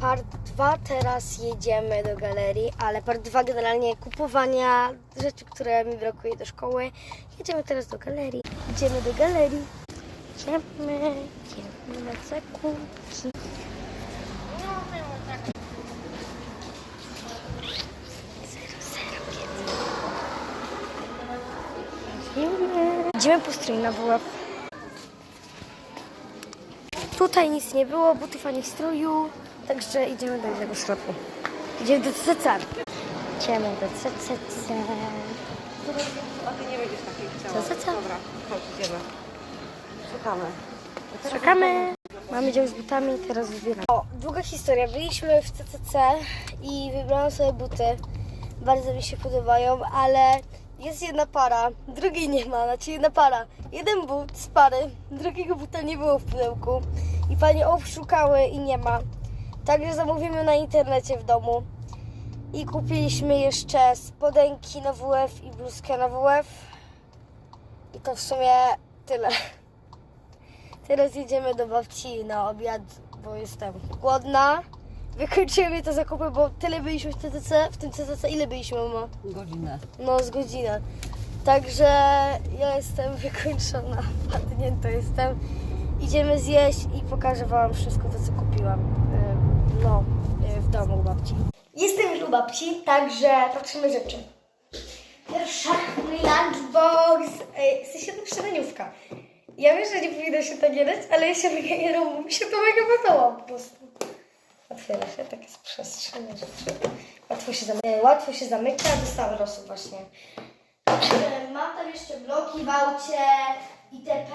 part 2 teraz jedziemy do galerii, ale part 2 generalnie kupowania rzeczy, które mi brakuje do szkoły. Jedziemy teraz do galerii. Idziemy do galerii. Idziemy, idziemy na zakupki. Idziemy po strój na WF. Tutaj nic nie było, butów ani stroju, także idziemy do innego sklepu. Idziemy do CCC. Idziemy do CCC. A ty nie będziesz takiej chciała. Co? Dobra, chodź, idziemy. Szukamy. Szukamy. Mamy dział z butami, teraz wybieramy. O, długa historia. Byliśmy w CCC i wybrałam sobie buty. Bardzo mi się podobają, ale jest jedna para, drugiej nie ma, znaczy jedna para. Jeden but z pary, drugiego buta nie było w pudełku i panie obszukały i nie ma. Także zamówimy na internecie w domu. I kupiliśmy jeszcze spodenki na WF i bluzkę na WF. I to w sumie tyle. Teraz jedziemy do babci na obiad, bo jestem głodna. Wykończymy te zakupy, bo tyle byliśmy w TTC, w tym CCC. Ile byliśmy, mama? Godzinę. No, z godzinę. Także ja jestem wykończona, padnięta jestem. Idziemy zjeść i pokażę Wam wszystko to, co kupiłam. Ym, No, y, w domu u babci. Jestem już u babci, także patrzymy rzeczy. Pierwsza, mój lunchbox. W sensie to. Ja wiem, że nie powinno się tak jadać, ale ja się mega nie robię. Mi się to mega podoba po prostu. Otwiera się, tak jest przestrzeń rzeczy. Łatwo się zamyka. Łatwo się zamyka, dostałam właśnie. E, Mam tam jeszcze bloki w aucie itp.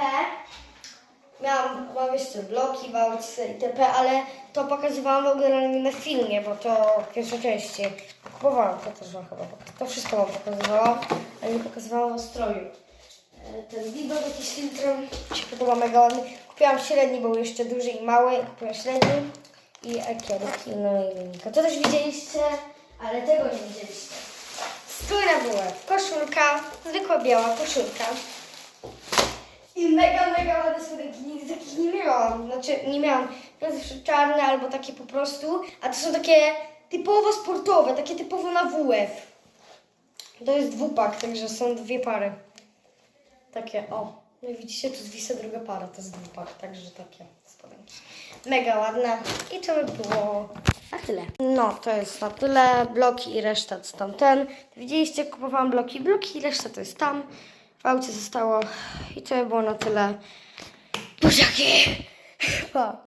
Miałam, mam jeszcze bloki w aucie itp., ale to pokazywałam w na filmie, bo to w pierwszej części. Kupowałam, to też wam chyba. To wszystko wam pokazywałam, ale nie pokazywałam o stroju. E, Ten bibel jakiś filtr mi się podoba mega ładny. Kupiłam średni, był jeszcze duży i mały. Kupiłam średni i ekierki, no i linka. To też widzieliście, ale tego nie widzieliście. Na bułę, koszulka, zwykła biała koszulka. I mega. Nigdy nie miałam. Znaczy, nie miałam. Miałam zawsze czarne albo takie po prostu. A to są takie typowo sportowe, takie typowo na WF. To jest dwupak, także są dwie pary. Takie, o. No i widzicie, tu zwisa druga para, to jest dwupak, także takie spodenki. Mega ładne. I to by było na tyle. No, to jest na tyle. Bloki i reszta to tamten. Widzieliście, kupowałam bloki, bloki i reszta to jest tam. W aucie zostało. I to by było na tyle. 도시락이 봐 아.